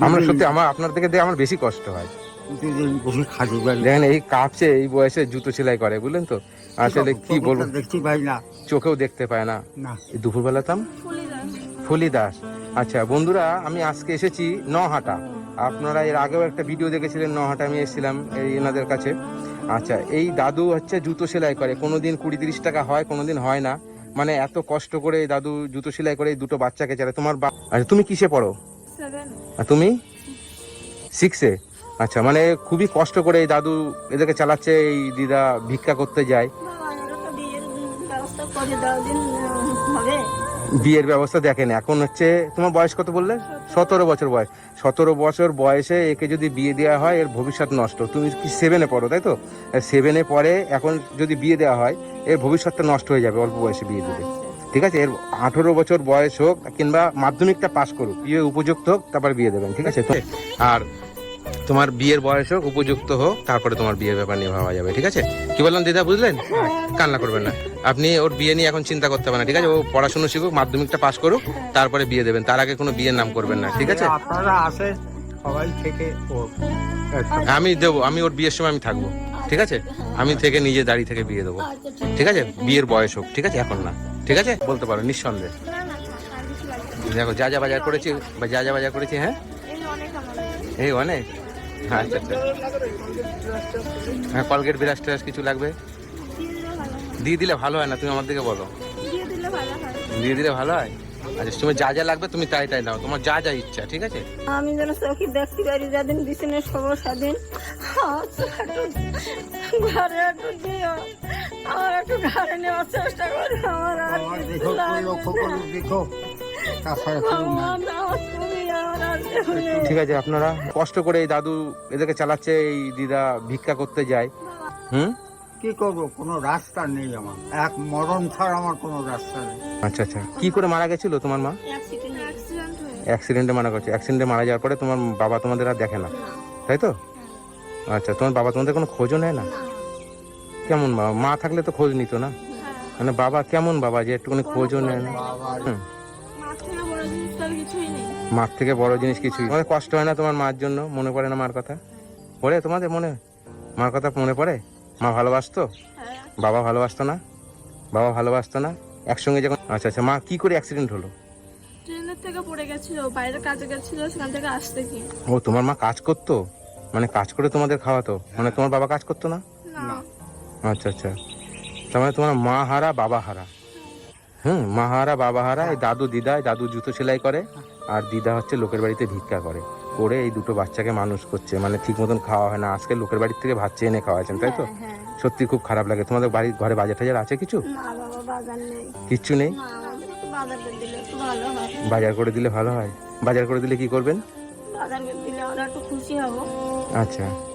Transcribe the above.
আমরা সত্যি আমার আপনার থেকে দেখে আমার বেশি কষ্ট হয়। দেখেন এই কাঁপছে এই বয়সে জুতো সেলাই করে বুঝলেন তো? আসলে কি বলব? দেখতে পাই না। চোখেও দেখতে পায় না। না। দুপুরবেলা তাম ফুলি দাস আচ্ছা বন্ধুরা আমি আজকে এসেছি নহাটা। আপনারা এর আগেও একটা ভিডিও দেখেছিলেন নহাটা আমি এসেছিলাম এই এনাদের কাছে। আচ্ছা এই দাদু হচ্ছে জুতো সেলাই করে। কোনো দিন কুড়ি তিরিশ টাকা হয় কোনো দিন হয় না। মানে এত কষ্ট করে এই দাদু জুতো সেলাই করে এই দুটো বাচ্চাকে চালায়। তোমার বা- আচ্ছা তুমি কিসে পড়ো? আর তুমি? সিক্সে আচ্ছা মানে খুবই কষ্ট করে এই দাদু এদেরকে চালাচ্ছে, এই দিদা ভিক্ষা করতে যায়। বিয়ের ব্যবস্থা দেখেন, এখন হচ্ছে, তোমার বয়স কত বললে? সতেরো বছর বয়স। সতেরো বছর বয়সে একে যদি বিয়ে দেওয়া হয়, এর ভবিষ্যৎ নষ্ট। তুমি কি সেভেনে পড়ো, তাই তো? সেভেনে পরে এখন যদি বিয়ে দেওয়া হয়, এর ভবিষ্যৎটা নষ্ট হয়ে যাবে অল্প বয়সে বিয়ে দিলে। ঠিক আছে? এর আঠেরো বছর বয়স হোক কিংবা মাধ্যমিকটা পাস করুক বিয়ে উপযুক্ত হোক তারপর বিয়ে দেবেন ঠিক আছে? আর তোমার বিয়ের বয়স হোক উপযুক্ত হোক তারপরে তোমার বিয়ের ব্যাপার নিয়ে ভাবা যাবে ঠিক আছে? কি বললাম দিদা বুঝলেন? কান্না করবেন না। আপনি ওর বিয়ে নিয়ে এখন চিন্তা করতে হবে না ঠিক আছে? ও পড়াশোনা শিখুক মাধ্যমিকটা পাশ করুক তারপরে বিয়ে দেবেন। তার আগে কোনো বিয়ের নাম করবেন না ঠিক আছে? আপনারা আসে সবাই থেকে ও একটা আমি দেবো আমি ওর বিয়ের সময় আমি থাকব ঠিক আছে? আমি থেকে নিজে দাঁড়িয়ে থেকে বিয়ে দেবো ঠিক আছে? বিয়ের বয়স হোক ঠিক আছে? এখন না। ঠিক আছে? বলতে পারো, নিঃসন্দেহে। দেখো, যা যা বাজার করেছি, বা যা যা বাজার করেছি হ্যাঁ? এই অনেক। অনেক আচ্ছা আচ্ছা। হ্যাঁ কলগেট, বিরাজ টিরাজ কিছু লাগবে? দিয়ে দিলে ভালো হয় হয় না, তুমি আমার দিকে বলো। দিয়ে দিলে ভালো হয়? হয় আচ্ছা তুমি যা যা লাগবে, তুমি তাই তাই নাও তোমার যা যা ইচ্ছা, ঠিক আছে? আমি যেন চোখে দেখতে পারি, যাদিন বিছানে সেদিন। আমার ঘরে একটু দিও। ঘরে নেওয়ার চেষ্টা করো আমার আর দেখো লক্ষ্য করে দেখো। ঠিক আছে আপনারা কষ্ট করে এই দাদু এদেরকে চালাচ্ছে এই দিদা ভিক্ষা করতে যায়। হুম? কি করব? কোনো রাস্তা নেই আমার। এক মরণ ছাড়া আমার কোনো রাস্তা নেই। আচ্ছা আচ্ছা। কি করে মারা গেছিল তোমার মা? অ্যাক্সিডেন্টে মারা গেছে। অ্যাক্সিডেন্টে মারা যাওয়ার পরে তোমার বাবা তোমাদের আর দেখে না। তাই তো? আচ্ছা তোমার বাবা তোমাদের কোনো খোঁজও নেয় না। কেমন বাবা? মা থাকলে তো খোঁজ নিত না? মানে বাবা কেমন বাবা যে একটুখানি খোঁজও নেয় না? হুম। মাছ থেকে বড় জিনিস তো আর কিছুই নেই। মার থেকে বড় জিনিস কিছুই তোমাদের কষ্ট হয় না তোমার মার জন্য? মনে পড়ে না মার কথা? পড়ে তোমাদের মনে? মার কথা মনে পড়ে? মা ভালোবাসতো? হ্যাঁ। বাবা ভালোবাসতো না? বাবা ভালোবাসতো না? একসঙ্গে যখন আচ্ছা আচ্ছা মা কি করে অ্যাক্সিডেন্ট হলো? ট্রেনের থেকে পড়ে গেছিল বাইরে কাজে গেছিল সেখান থেকে আসতে কি ও তোমার মা কাজ করতো? মানে কাজ করে তোমাদের খাওয়াতো? মানে তোমার বাবা কাজ করতো না। না। আচ্ছা আচ্ছা। তার মানে তোমার মা হারা বাবা হারা। হুম মা হারা বাবা হারা এই দাদু দিদা দাদু জুতো সেলাই করে। আর দিদা হচ্ছে লোকের বাড়িতে ভিক্ষা করে। করে এই দুটো বাচ্চাকে মানুষ করছে। মানে ঠিক মতন খাওয়া হয় না। আজকে লোকের বাড়ির থেকে ভাত চেয়ে এনে খাওয়াচ্ছেন তাই তো? হ্যাঁ সত্যি খুব খারাপ লাগে। তোমাদের বাড়ির ঘরে বাজার টাজার আছে কিছু? কিচ্ছু নেই? বাজার করে দিলে ভালো হয়। বাজার করে দিলে হয়। কি করবেন? আচ্ছা।